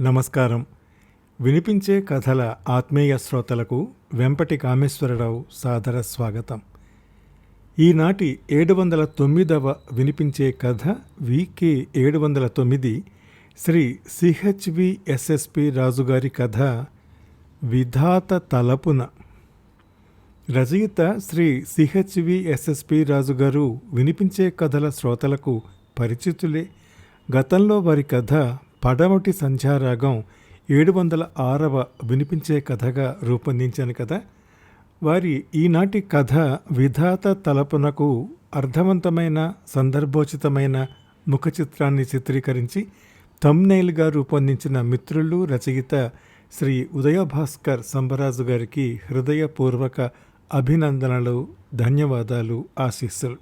నమస్కారం. వినిపించే కథల ఆత్మీయ శ్రోతలకు వెంపటి కామేశ్వరరావు సాదర స్వాగతం. ఈనాటి ఏడు వందల తొమ్మిదవ వినిపించే కథ వికే ఏడు వందల తొమ్మిది శ్రీ సిహెచ్వి ఎస్ఎస్పి రాజుగారి కథ విధాత తలపున. రచయిత శ్రీ సిహెచ్వి ఎస్ఎస్పి రాజుగారు వినిపించే కథల శ్రోతలకు పరిచితులే. గతంలో వారి కథ పడమటి సంధ్యారాగం ఏడు వందల ఆరవ వినిపించే కథగా రూపొందించాను కదా. వారి ఈనాటి కథ విధాత తలపునకు అర్థవంతమైన సందర్భోచితమైన ముఖ చిత్రాన్ని చిత్రీకరించి తమ్నైల్గా రూపొందించిన మిత్రులు రచయిత శ్రీ ఉదయభాస్కర్ సంబరాజు గారికి హృదయపూర్వక అభినందనలు ధన్యవాదాలు ఆశీస్సులు.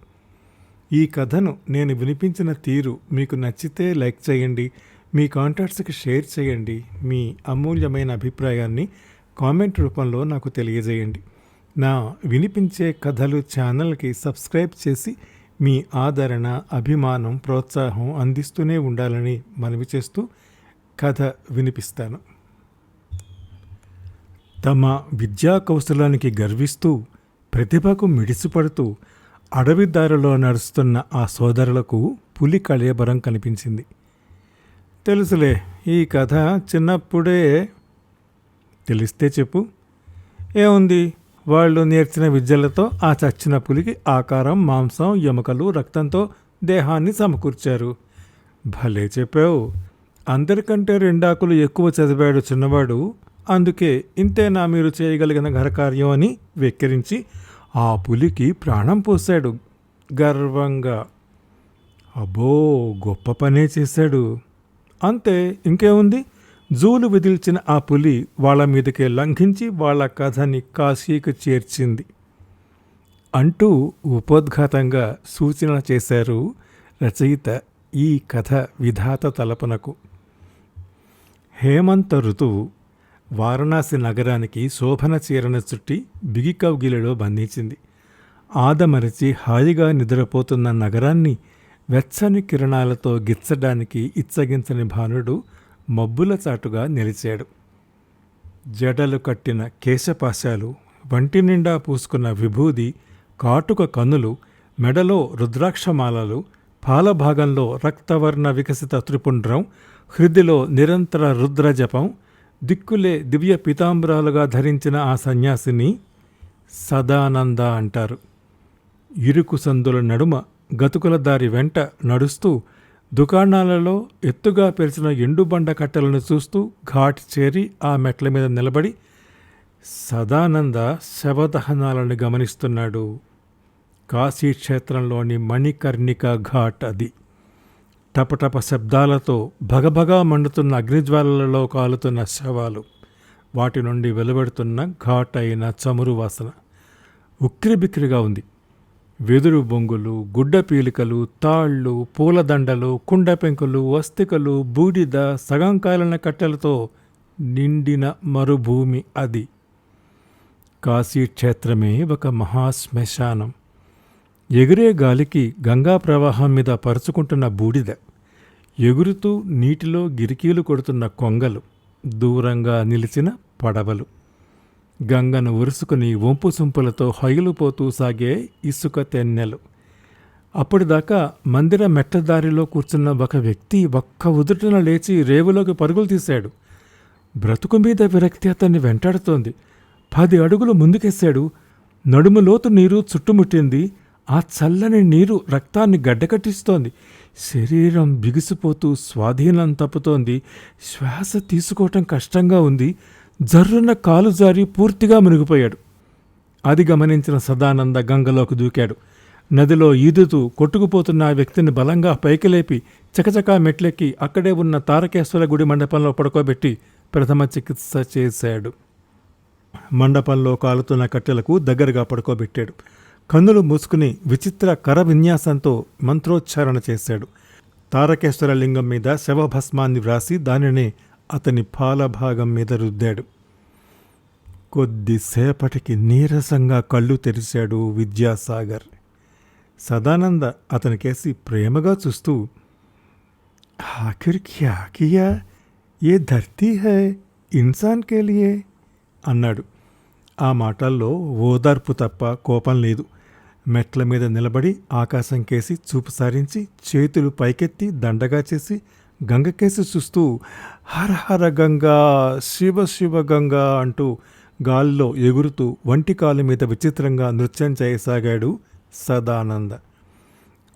ఈ కథను నేను వినిపించిన తీరు మీకు నచ్చితే లైక్ చేయండి మీ కాంటాక్ట్స్కి షేర్ చేయండి మీ అమూల్యమైన అభిప్రాయాన్ని కామెంట్ రూపంలో నాకు తెలియజేయండి. నా వినిపించే కథలు ఛానల్కి సబ్స్క్రైబ్ చేసి మీ ఆదరణ అభిమానం ప్రోత్సాహం అందిస్తూనే ఉండాలని మనవి చేస్తూ కథ వినిపిస్తాను. తమ విద్యా కౌశలానికి గర్విస్తూ ప్రతిభకు మిడిసిపడుతూ అడవి దారిలో నడుస్తున్న ఆ సోదరులకు పులి కళేబరం కనిపించింది. తెలుసులే ఈ కథ చిన్నప్పుడే తెలిస్తే చెప్పు. ఏముంది? వాళ్ళు నేర్చిన విద్యలతో ఆ చచ్చిన పులికి ఆకారం మాంసం ఎముకలు రక్తంతో దేహాన్ని సమకూర్చారు. భలే చెప్పావు. అందరికంటే రెండాకులు ఎక్కువ చదివాడు చిన్నవాడు. అందుకే ఇంతేనా మీరు చేయగలిగిన ఘనకార్యం అని వెక్కిరించి ఆ పులికి ప్రాణం పోశాడు. గర్వంగా. అబ్బో గొప్ప పనే చేశాడు. అంతే ఇంకేముంది? జూలు విదిల్చిన ఆ పులి వాళ్ళ మీదకే లంఘించి వాళ్ళ కథని కాశీకి చేర్చింది. అంటూ ఉపోద్ఘాతంగా సూచన చేశారు రచయిత ఈ కథ విధాత తలపనకు. హేమంత ఋతువు వారణాసి నగరానికి శోభన చీరను చుట్టి బిగికౌగిలిలో బంధించింది. ఆదమరిచి హాయిగా నిద్రపోతున్న నగరాన్ని వెచ్చని కిరణాలతో గిచ్చడానికి ఇచ్చగించని భానుడు మబ్బుల చాటుగా నిలిచాడు. జడలు కట్టిన కేశపాశాలు వంటి నిండా పూసుకున్న విభూది కాటుక కన్నులు మెడలో రుద్రాక్షమాలలు పాలభాగంలో రక్తవర్ణ వికసిత త్రిపుండ్రం హృదిలో నిరంతర రుద్రజపం దిక్కులే దివ్య పీతాంబరాలుగా ధరించిన ఆ సన్యాసిని సదానంద అంటారు. ఇరుకు సందుల నడుమ గతుకుల దారి వెంట నడుస్తూ దుకాణాలలో ఎత్తుగా పెరిచిన ఎండుబండ కట్టెలను చూస్తూ ఘాట్ చేరి ఆ మెట్ల మీద నిలబడి సదానంద శవదహనాలను గమనిస్తున్నాడు. కాశీక్షేత్రంలోని మణికర్ణిక ఘాట్ అది. టపటప శబ్దాలతో భగభగా మండుతున్న అగ్నిజ్వాలలలో కాలుతున్న శవాలు. వాటి నుండి వెలువడుతున్న ఘాట్ అయిన చమురు వాసన. ఉక్కిరిబిక్కిరిగా ఉంది. వెదురు బొంగులు గుడ్డ పీలికలు తాళ్ళు పూలదండలు కుండ పెంకులు వస్తికలు బూడిద సగం కాలిన కట్టెలతో నిండిన మరుభూమి అది. కాశీక్షేత్రమే ఒక మహాశ్మశానం. ఎగిరే గాలికి గంగా ప్రవాహం మీద పరుచుకుంటున్న బూడిద ఎగురుతూ నీటిలో గిరికీలు కొడుతున్న కొంగలు దూరంగా నిలిచిన పడవలు. గంగను ఉరుసుకుని వంపు సుంపులతో హొయలుపోతూ సాగే ఇసుక తెన్నెలు. అప్పటిదాకా మందిర మెట్టదారిలో కూర్చున్న ఒక వ్యక్తి ఒక్క ఉదుటన లేచి రేవులోకి పరుగులు తీశాడు. బ్రతుకు మీద విరక్తి అతన్ని వెంటాడుతోంది. పది అడుగులు ముందుకేశాడు. నడుములోతు నీరు చుట్టుముట్టింది. ఆ చల్లని నీరు రక్తాన్ని గడ్డకట్టిస్తోంది. శరీరం బిగిసిపోతూ స్వాధీనం తప్పుతోంది. శ్వాస తీసుకోవటం కష్టంగా ఉంది. జర్రున కాలు జారి పూర్తిగా మునిగిపోయాడు. అది గమనించిన సదానంద గంగలోకి దూకాడు. నదిలో ఈదుతూ కొట్టుకుపోతున్న ఆ వ్యక్తిని బలంగా పైకి లేపి చకచకా మెట్లెక్కి అక్కడే ఉన్న తారకేశ్వర గుడి మండపంలో పడుకోబెట్టి ప్రథమ చికిత్స చేశాడు. మండపంలో కాలుతున్న కట్టెలకు దగ్గరగా పడుకోబెట్టాడు. కన్నులు మూసుకుని విచిత్ర కర విన్యాసంతో మంత్రోచ్చారణ చేశాడు. తారకేశ్వర లింగం మీద శవభస్మాన్ని వ్రాసి దానిని అతని పాలభాగం మీద రుద్దాడు. కొద్దిసేపటికి నీరసంగా కళ్ళు తెరిచాడు విద్యాసాగర్. సదానంద అతనికేసి ప్రేమగా చూస్తూ ఆఖరికి ఆకియా ఏ ధర్తీ హై? ఇన్సాన్ కేలియే అన్నాడు. ఆ మాటల్లో ఓదార్పు తప్ప కోపం లేదు. మెట్ల మీద నిలబడి ఆకాశం కేసి చూపు సారించి చేతులు పైకెత్తి దండగా చేసి గంగకేసి చూస్తూ హర హర గంగా శివ శివ గంగా అంటూ గాల్లో ఎగురుతూ వంటి కాలు మీద విచిత్రంగా నృత్యం చేయసాగాడు సదానంద.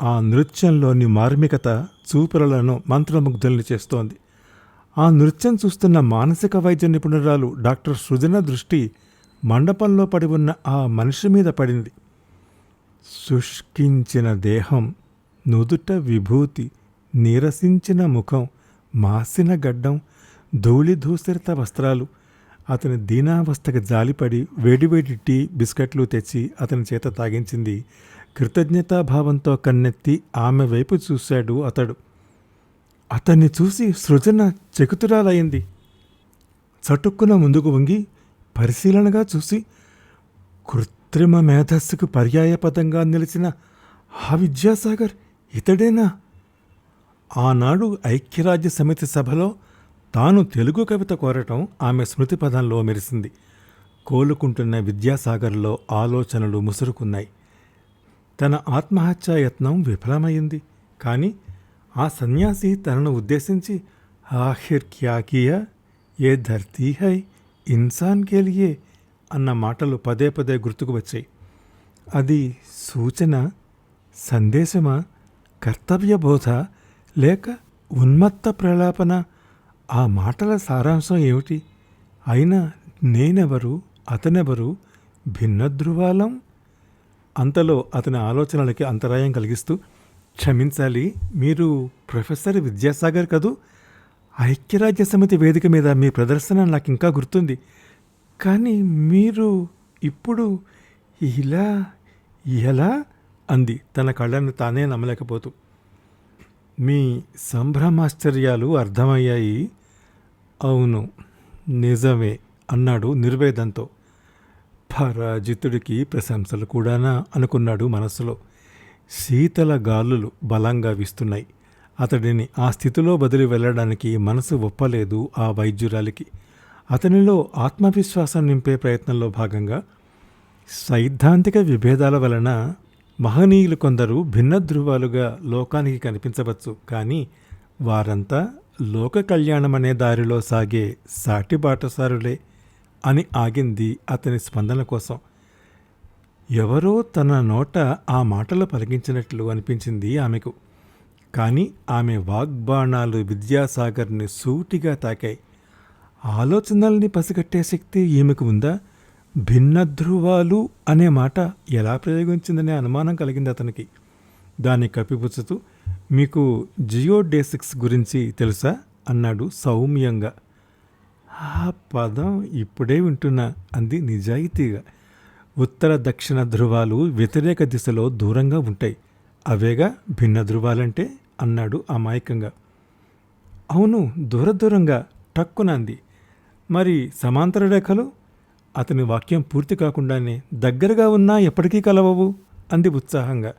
ఆ నృత్యంలోని మార్మికత చూపులను మంత్రముగ్ధుల్ని చేస్తోంది. ఆ నృత్యం చూస్తున్న మానసిక వైద్య నిపుణురాలు డాక్టర్ సృజన దృష్టి మండపంలో పడి ఉన్న ఆ మనిషి మీద పడింది. శుష్కించిన దేహం నుదుట విభూతి నీరసించిన ముఖం మాసిన గడ్డం ధూళి ధూసరిత వస్త్రాలు. అతని దీనావస్థకి జాలిపడి వేడివేడి టీ బిస్కెట్లు తెచ్చి అతని చేత తాగించింది. కృతజ్ఞతాభావంతో కన్నెత్తి ఆమె వైపు చూశాడు అతడు. అతన్ని చూసి సృజన చెకుతురాలయ్యింది చటుక్కున ముందుకు వంగి పరిశీలనగా చూసి కృత్రిమ మేధస్సుకు పర్యాయపదంగా నిలిచిన ఆ విద్యాసాగర్ ఇతడేనా? ఆనాడు ఐక్యరాజ్య సమితి సభలో తాను తెలుగు కవిత కోరటం ఆమె స్మృతి పదంలో మెరిసింది. కోలుకుంటున్న విద్యాసాగర్లో ఆలోచనలు ముసురుకున్నాయి. తన ఆత్మహత్యాయత్నం విఫలమైంది. కానీ ఆ సన్యాసి తనను ఉద్దేశించి ఆఖిర్ క్యా కియా? ఏ ధర్తీ హై? ఇన్సాన్ కెలియే అన్న మాటలు పదే పదే గుర్తుకు వచ్చాయి. అది సూచన సందేశమా కర్తవ్యబోధ లేక ఉన్మత్త ప్రలాపన ఆ మాటల సారాంశం ఏమిటి? అయినా నేనెవరు? అతనెవరు? భిన్నధృవాలం అంతలో అతని ఆలోచనలకి అంతరాయం కలిగిస్తూ క్షమించాలి మీరు ప్రొఫెసర్ విద్యాసాగర్ కదూ? ఐక్యరాజ్య సమితి వేదిక మీద మీ ప్రదర్శన నాకు ఇంకా గుర్తుంది. కానీ మీరు ఇప్పుడు ఇలా ఎలా? అంది తన కళ్ళను తానే నమ్మలేకపోతూ. మీ సంభ్రమాశ్చర్యాలు అర్థమయ్యాయి? అవును నిజమే అన్నాడు నిర్వేదంతో. పరాజితుడికి ప్రశంసలు కూడానా అనుకున్నాడు మనస్సులో. శీతల గాలులు బలంగా వీస్తున్నాయి. అతడిని ఆ స్థితిలో బదిలి వెళ్ళడానికి మనసు ఒప్పలేదు ఆ వైద్యురాలికి. అతనిలో ఆత్మవిశ్వాసం నింపే ప్రయత్నంలో భాగంగా సైద్ధాంతిక విభేదాల వలన మహనీయులు కొందరు భిన్న ధృవాలుగా లోకానికి కనిపించవచ్చు కానీ వారంతా లోక కళ్యాణం అనే దారిలో సాగే సాటి బాటసారులే అని ఆగింది అతని స్పందన కోసం. ఎవరో తన నోట ఆ మాటలు పలికించినట్లు అనిపించింది ఆమెకు. కానీ ఆమె వాగ్బాణాలు విద్యాసాగర్ని సూటిగా తాకాయి. ఆలోచనల్ని పసిగట్టే శక్తి ఈమెకు ఉందా? భిన్న ధృవాలు అనే మాట ఎలా ప్రయోగించిందనే అనుమానం కలిగింది అతనికి. దాన్ని కప్పిపుచ్చుతూ మీకు జియోడేసిక్స్ గురించి తెలుసా? అన్నాడు సౌమ్యంగా. ఆ పదం ఇప్పుడే వింటున్నా అంది నిజాయితీగా. ఉత్తర దక్షిణ ధృవాలు వ్యతిరేక దిశలో దూరంగా ఉంటాయి. అవేగా భిన్న ధ్రువాలంటే అన్నాడు అమాయకంగా. అవును దూర దూరంగా టక్కునంది మరి సమాంతర రేఖలు? అతని వాక్యం పూర్తి కాకుండానే దగ్గరగా ఉన్నా ఎప్పటికీ కలవవు అంది ఉత్సాహంగా.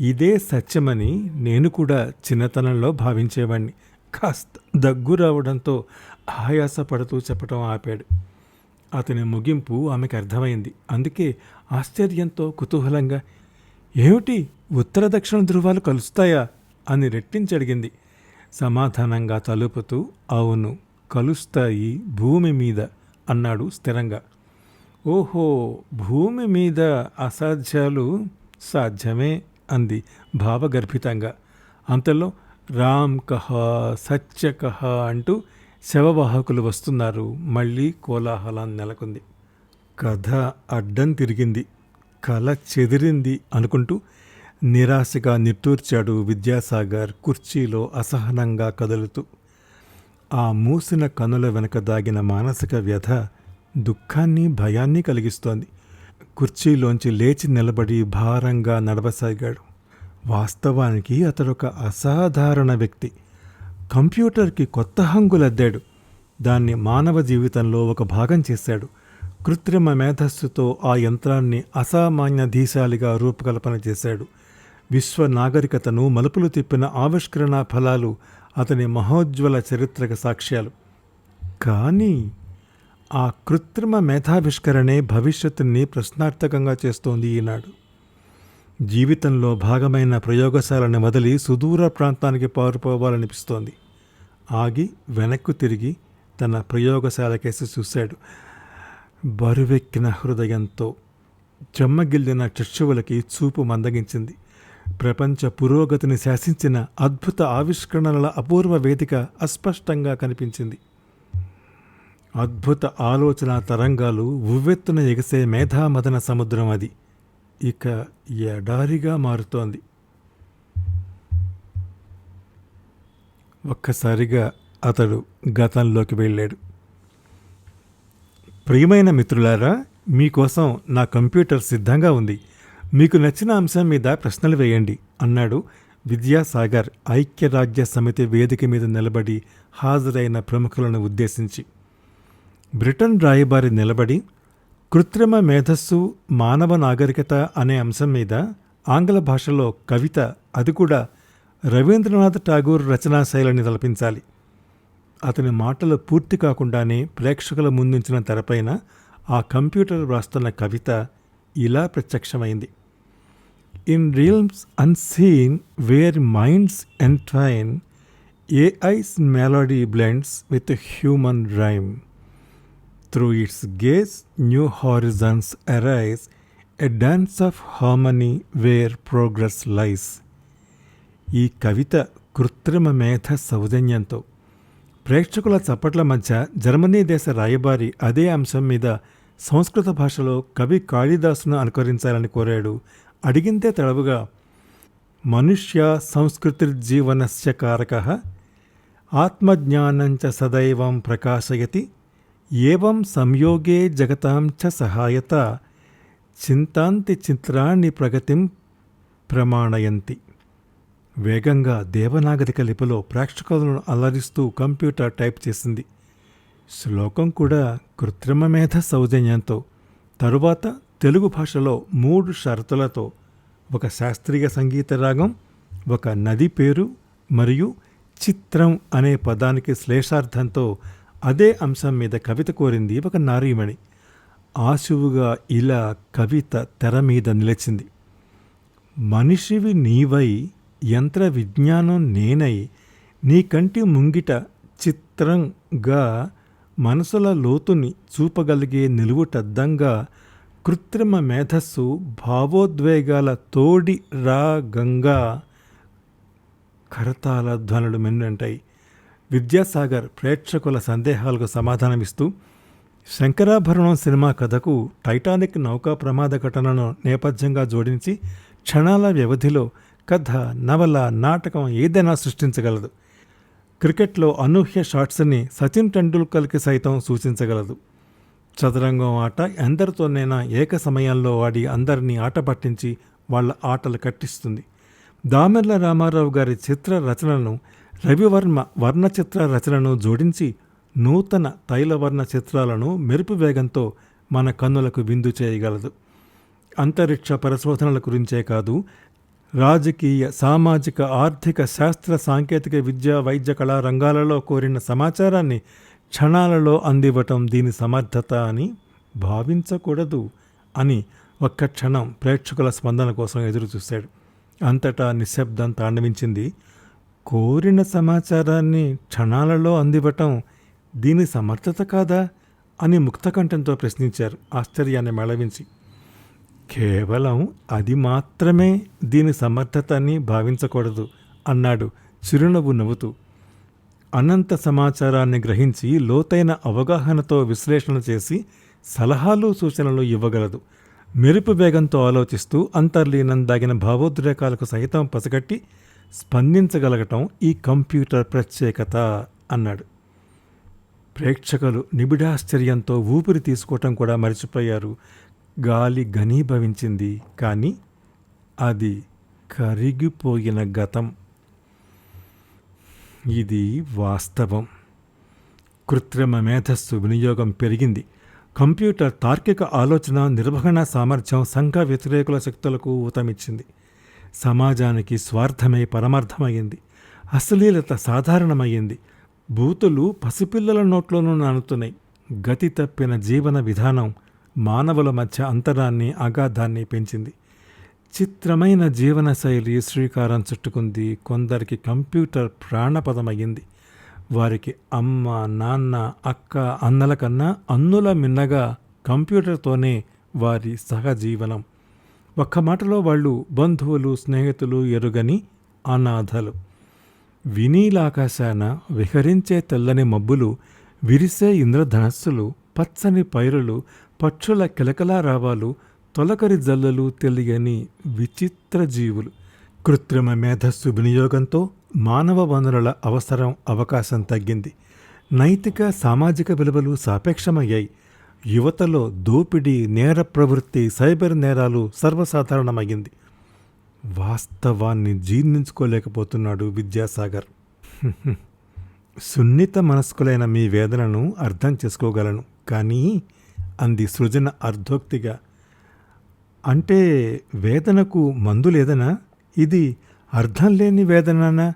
ఇదే సత్యమని నేను కూడా చిన్నతనంలో భావించేవాణ్ణి. కాస్త దగ్గు రావడంతో ఆయాసపడుతూ చెప్పటం ఆపాడు. అతని ముగింపు ఆమెకు అర్థమైంది. అందుకే ఆశ్చర్యంతో కుతూహలంగా ఏమిటి? ఉత్తర దక్షిణ ధృవాలు కలుస్తాయా? అని రెట్టించడిగింది సమాధానంగా తలుపుతూ అవును కలుస్తాయి భూమి మీద అన్నాడు స్థిరంగా. ఓహో భూమి మీద అసాధ్యాలు సాధ్యమే అంది భావగర్భితంగా. అంతలో రామ్ కహ సత్య కహ అంటూ శవవాహకులు వస్తున్నారు. మళ్ళీ కోలాహలం నెలకొంది. కథ అడ్డం తిరిగింది. కల చెదిరింది అనుకుంటూ నిరాశగా నిట్టూర్చాడు విద్యాసాగర్ కుర్చీలో అసహనంగా కదులుతూ. ఆ మూసిన కనుల వెనక దాగిన మానసిక వ్యధ దుఃఖాన్ని భయాన్ని కలిగిస్తోంది. కుర్చీలోంచి లేచి నిలబడి భారంగా నడవసాగాడు. వాస్తవానికి అతడొక అసాధారణ వ్యక్తి. కంప్యూటర్కి కొత్త హంగులద్దాడు. దాన్ని మానవ జీవితంలో ఒక భాగం చేశాడు. కృత్రిమ మేధస్సుతో ఆ యంత్రాన్ని అసామాన్య ధీశాలిగా రూపకల్పన చేశాడు. విశ్వ నాగరికతను మలుపులు తిప్పిన ఆవిష్కరణ ఫలాలు అతని మహోజ్వల చరిత్రక సాక్ష్యాలు. కానీ ఆ కృత్రిమ మేధావిష్కరణే భవిష్యత్తుని ప్రశ్నార్థకంగా చేస్తోంది ఈనాడు. జీవితంలో భాగమైన ప్రయోగశాలను వదిలి సుదూర ప్రాంతానికి పారిపోవాలనిపిస్తోంది. ఆగి వెనక్కు తిరిగి తన ప్రయోగశాలకేసి చూశాడు. బరువెక్కిన హృదయంతో చెమ్మగిల్లిన చక్షువులకి చూపు మందగించింది. ప్రపంచ పురోగతిని శాసించిన అద్భుత ఆవిష్కరణల అపూర్వ వేదిక అస్పష్టంగా కనిపించింది. అద్భుత ఆలోచన తరంగాలు ఉవ్వెత్తున ఎగసే మేధామదన సముద్రం అది. ఇక ఎడారిగా మారుతోంది. ఒక్కసారిగా అతడు గతంలోకి వెళ్ళాడు. ప్రియమైన మిత్రులారా మీకోసం నా కంప్యూటర్ సిద్ధంగా ఉంది. మీకు నచ్చిన అంశం మీద ప్రశ్నలు వేయండి అన్నాడు విద్యాసాగర్ ఐక్యరాజ్య సమితి వేదిక మీద నిలబడి హాజరైన ప్రముఖులను ఉద్దేశించి. బ్రిటన్ రాయబారి నిలబడి కృత్రిమ మేధస్సు మానవ నాగరికత అనే అంశం మీద ఆంగ్ల భాషలో కవిత అది కూడా రవీంద్రనాథ్ ఠాగూర్ రచనా శైలిని తలపించాలి. అతని మాటలు పూర్తి కాకుండానే ప్రేక్షకుల ముందుంచిన తెరపైన ఆ కంప్యూటర్ వ్రాస్తున్న కవిత ఇలా ప్రత్యక్షమైంది. In realms unseen where minds entwine AI's melody blends with human rhyme Through its gaze, new horizons arise, a dance of harmony where progress lies. ఈ కవిత కృత్రిమ మేధ సౌజన్యంతో ప్రేక్షకుల చప్పట్ల మధ్య జర్మనీ దేశ రాయబారి అదే అంశం మీద సంస్కృత భాషలో కవి కాళిదాసును అనుకరించాలని కోరాడు అడిగిందే తడవుగా మనుష్య సంస్కృతిర్జీవనస్య కారక ఆత్మజ్ఞానంచ సదైవం ప్రకాశయతి ఏవం సంయోగే జగతాం చ సహాయత చింతాంతి చిత్రాన్ని ప్రగతిం ప్రమాణయంతి. వేగంగా దేవనాగరిక లిపిలో ప్రేక్షకులను అలరిస్తూ కంప్యూటర్ టైప్ చేసింది. శ్లోకం కూడా కృత్రిమ మేధ సౌజన్యంతో తరువాత తెలుగు భాషలో మూడు షరతులతో ఒక శాస్త్రీయ సంగీత రాగం ఒక నది పేరు మరియు చిత్రం అనే పదానికి శ్లేషార్థంతో అదే అంశం మీద కవిత కోరింది ఒక నారీమణి. ఆశువుగా ఇలా కవిత తెర మీద నిలిచింది. మనిషివి నీవై యంత్ర విజ్ఞానం నేనై నీ కంటి ముంగిట చిత్రంగా మనసుల లోతుని చూపగలిగే నిలువుటద్దంగా కృత్రిమ మేధస్సు భావోద్వేగాల తోడి రాగంగా కరతాల ధ్వనులు మిన్నంటాయి. విద్యాసాగర్ ప్రేక్షకుల సందేహాలకు సమాధానమిస్తూ శంకరాభరణం సినిమా కథకు టైటానిక్ నౌకా ప్రమాద ఘటనను నేపథ్యంగా జోడించి క్షణాల వ్యవధిలో కథ నవల నాటకం ఏదైనా సృష్టించగలదు. క్రికెట్లో అనూహ్య షాట్స్ని సచిన్ టెండూల్కర్కి సైతం సూచించగలదు. చదరంగం ఆట ఎందరితోనైనా ఏక సమయంలో ఆడి అందరినీ ఆట పట్టించి వాళ్ళ ఆటలు కట్టిస్తుంది. దామెర్ల రామారావు గారి చిత్ర రచనను రవివర్మ వర్ణచిత్ర రచనను జోడించి నూతన తైలవర్ణ చిత్రాలను మెరుపు వేగంతో మన కన్నులకు విందు చేయగలదు. అంతరిక్ష పరిశోధనల గురించే కాదు రాజకీయ సామాజిక ఆర్థిక శాస్త్ర సాంకేతిక విద్య వైద్య కళా రంగాలలో కోరిన సమాచారాన్ని క్షణాలలో అందివ్వటం దీని సమర్థత అని భావించకూడదు అని ఒక్క క్షణం ప్రేక్షకుల స్పందన కోసం ఎదురుచూశాడు. అంతటా నిశ్శబ్దం తాండవించింది కోరిన సమాచారాన్ని క్షణాలలో అందివ్వటం దీని సమర్థత కాదా అని ముక్తకంఠంతో ప్రశ్నించారు ఆశ్చర్యాన్ని మేళవించి. కేవలం అది మాత్రమే దీని సమర్థత అని భావించకూడదు అన్నాడు చిరునవ్వు నవ్వుతూ. అనంత సమాచారాన్ని గ్రహించి లోతైన అవగాహనతో విశ్లేషణ చేసి సలహాలు సూచనలు ఇవ్వగలదు. మెరుపు వేగంతో ఆలోచిస్తూ అంతర్లీనం దాగిన భావోద్రేకాలకు సైతం పసగట్టి స్పందించగలగటం ఈ కంప్యూటర్ ప్రత్యేకత అన్నాడు. ప్రేక్షకులు నిబిడాశ్చర్యంతో ఊపిరి తీసుకోవటం కూడా మర్చిపోయారు. గాలి ఘనీభవించింది కానీ అది కరిగిపోయిన గతం. ఇది వాస్తవం. కృత్రిమ మేధస్సు వినియోగం పెరిగింది. కంప్యూటర్ తార్కిక ఆలోచన నిర్వహణ సామర్థ్యం సంఘ వ్యతిరేకుల శక్తులకు ఊతమిచ్చింది. సమాజానికి స్వార్థమై పరమార్థమయ్యింది. అశ్లీలత సాధారణమయ్యింది. బూతులు పసిపిల్లల నోట్లోనూ నానుతున్నాయి. గతి తప్పిన జీవన విధానం మానవుల మధ్య అంతరాన్ని అగాధాన్ని పెంచింది. చిత్రమైన జీవనశైలి శ్రీకారం చుట్టుకుంది. కొందరికి కంప్యూటర్ ప్రాణపదమయ్యింది. వారికి అమ్మ నాన్న అక్క అన్నల కన్నా అన్నుల మిన్నగా కంప్యూటర్తోనే వారి సహజీవనం ఒక్క మాటలో వాళ్ళు బంధువులు స్నేహితులు ఎరుగని అనాథలు. వినీలాకాశాన విహరించే తెల్లని మబ్బులు విరిసే ఇంద్రధనస్సులు పచ్చని పైరులు పక్షుల కిలకలారావాలు తొలకరి జల్లలు తెలియని విచిత్ర జీవులు. కృత్రిమ మేధస్సు వినియోగంతో మానవ వనరుల అవసరం అవకాశం తగ్గింది. నైతిక సామాజిక విలువలు సాపేక్షమయ్యాయి. యువతలో దోపిడీ నేర ప్రవృత్తి సైబర్ నేరాలు సర్వసాధారణమయ్యింది. వాస్తవాన్ని జీర్ణించుకోలేకపోతున్నాడు విద్యాసాగర్. సున్నిత మనస్కులైన మీ వేదనను అర్థం చేసుకోగలను. కానీ అంది సృజన అర్ధోక్తిగా. అంటే వేదనకు మందు లేదనా? ఇది అర్థం లేని వేదననా?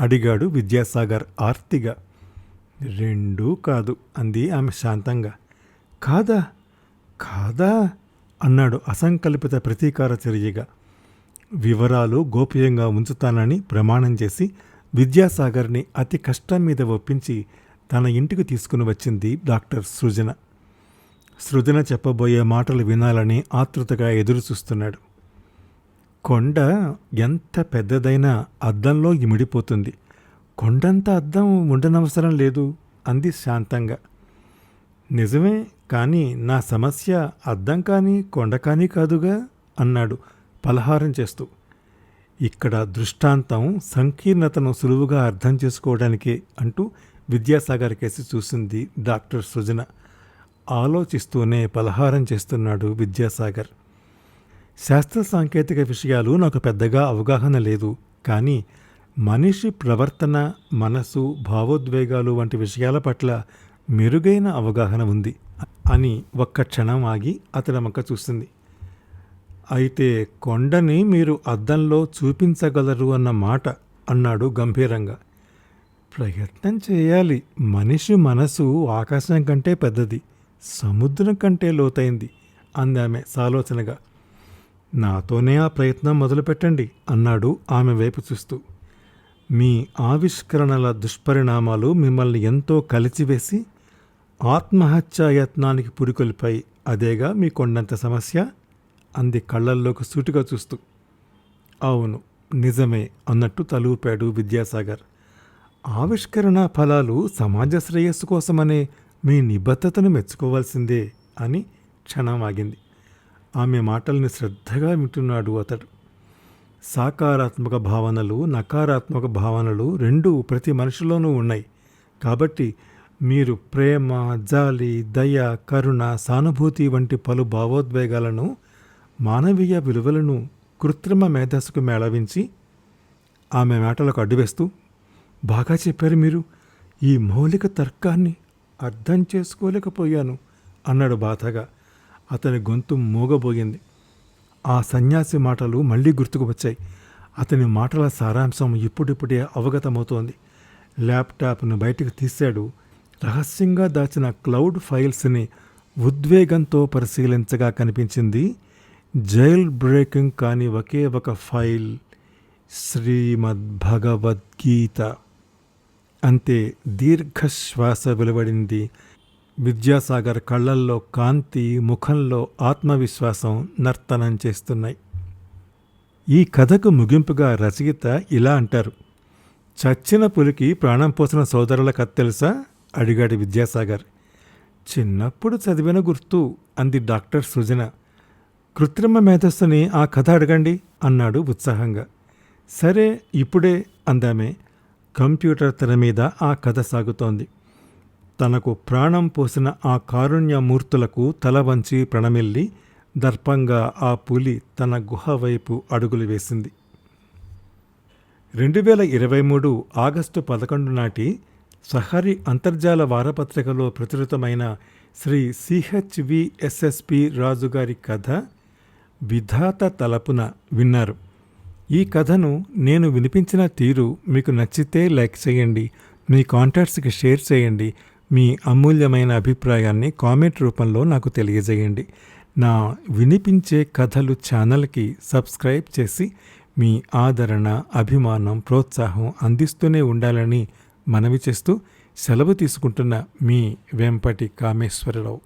అడిగాడు విద్యాసాగర్ ఆర్తిగా. రెండూ కాదు అంది ఆమె శాంతంగా. కాదా? కాదా? అన్నాడు అసంకల్పిత ప్రతీకార చర్యగా. వివరాలు గోప్యంగా ఉంచుతానని ప్రమాణం చేసి విద్యాసాగర్ని అతి కష్టం మీద ఒప్పించి తన ఇంటికి తీసుకుని వచ్చింది డాక్టర్ సృజన. సృజన చెప్పబోయే మాటలు వినాలని ఆతృతగా ఎదురుచూస్తున్నాడు. కొండ ఎంత పెద్దదైనా అద్దంలో ఇమిడిపోతుంది. కొండంత అద్దం ఉండనవసరం లేదు అంది శాంతంగా. నిజమే కానీ నా సమస్య అద్దం కానీ కొండ కానీ కాదుగా అన్నాడు పలహారం చేస్తూ. ఇక్కడ దృష్టాంతం సంకీర్ణతను సులువుగా అర్థం చేసుకోవడానికే అంటూ విద్యాసాగర్ కేసి చూసింది డాక్టర్ సృజన. ఆలోచిస్తూనే పలహారం చేస్తున్నాడు విద్యాసాగర్. శాస్త్ర సాంకేతిక విషయాలు నాకు పెద్దగా అవగాహన లేదు కానీ మనిషి ప్రవర్తన మనసు భావోద్వేగాలు వంటి విషయాల పట్ల మెరుగైన అవగాహన ఉంది. అని ఒక్క క్షణం ఆగి అతడి మొక్క చూస్తుంది. అయితే కొండని మీరు అద్దంలో చూపించగలరు అన్న మాట అన్నాడు గంభీరంగా. ప్రయత్నం చేయాలి. మనిషి మనసు ఆకాశం కంటే పెద్దది సముద్రం కంటే లోతైంది అందామె సాలోచనగా. నాతోనే ఆ ప్రయత్నం మొదలుపెట్టండి అన్నాడు ఆమె వైపు చూస్తూ. మీ ఆవిష్కరణల దుష్పరిణామాలు మిమ్మల్ని ఎంతో కలిచివేసి ఆత్మహత్యాయత్నానికి పురికొల్పై అదేగా మీ కొండంత సమస్య? అంది కళ్ళల్లోకి సూటిగా చూస్తూ. అవును నిజమే అన్నట్టు తలూపాడు విద్యాసాగర్. ఆవిష్కరణ ఫలాలు సమాజ శ్రేయస్సు కోసమనే మీ నిబద్ధతను మెచ్చుకోవాల్సిందే అని క్షణం ఆగింది ఆమె మాటల్ని శ్రద్ధగా వింటున్నాడు అతడు. సాకారాత్మక భావనలు నకారాత్మక భావనలు రెండు ప్రతి మనిషిలోనూ ఉన్నాయి. కాబట్టి మీరు ప్రేమ జాలి దయ కరుణ సానుభూతి వంటి పలు భావోద్వేగాలను మానవీయ విలువలను కృత్రిమ మేధస్సుకు మేళవించి ఆమె మాటలకు అడ్డువేస్తూ బాగా చెప్పారు మీరు. ఈ మౌలిక తర్కాన్ని అర్థం చేసుకోలేకపోయాను అన్నాడు బాధగా. అతని గొంతు మూగబోయింది. ఆ సన్యాసి మాటలు మళ్ళీ గుర్తుకు వచ్చాయి. అతని మాటల సారాంశం ఇప్పుడిప్పుడే అవగతమవుతోంది. ల్యాప్టాప్ను బయటకు తీశాడు. రహస్యంగా దాచిన క్లౌడ్ ఫైల్స్ని ఉద్వేగంతో పరిశీలించగా కనిపించింది జైల్ బ్రేకింగ్ కాని ఒకే ఒక ఫైల్ శ్రీమద్భగవద్గీత. అంతే దీర్ఘశ్వాస వెలువడింది. విద్యాసాగర్ కళ్ళల్లో కాంతి ముఖంలో ఆత్మవిశ్వాసం నర్తనం చేస్తున్నాయి. ఈ కథకు ముగింపుగా రచయిత ఇలా అంటారు చచ్చిన పులికి ప్రాణం పోసిన సోదరుల కథ తెలుసా? అడిగాడు విద్యాసాగర్. చిన్నప్పుడు చదివిన గుర్తు అంది డాక్టర్ సృజన. కృత్రిమ మేధస్సుని ఆ కథ అడగండి అన్నాడు ఉత్సాహంగా. సరే ఇప్పుడే అందామే. కంప్యూటర్ తెర మీద ఆ కథ సాగుతోంది. తనకు ప్రాణం పోసిన ఆ కారుణ్యమూర్తులకు తల వంచి ప్రణమిల్లి దర్పంగా ఆ పులి తన గుహ వైపు అడుగులు వేసింది. రెండు వేల ఇరవై మూడు ఆగస్టు పదకొండు నాటి సహరి అంతర్జాల వారపత్రికలో ప్రచురితమైన శ్రీ సిహెచ్విఎస్ఎస్పి రాజుగారి కథ విధాత తలపున విన్నారు. ఈ కథను నేను వినిపించిన తీరు మీకు నచ్చితే లైక్ చేయండి మీ కాంటాక్ట్స్కి షేర్ చేయండి మీ అమూల్యమైన అభిప్రాయాన్ని కామెంట్ రూపంలో నాకు తెలియజేయండి. నా వినిపించే కథలు ఛానల్కి సబ్స్క్రైబ్ చేసి మీ ఆదరణ అభిమానం ప్రోత్సాహం అందిస్తూనే ఉండాలని మనవి చేస్తూ సెలవు తీసుకుంటున్న మీ వేంపటి కామేశ్వరరావు.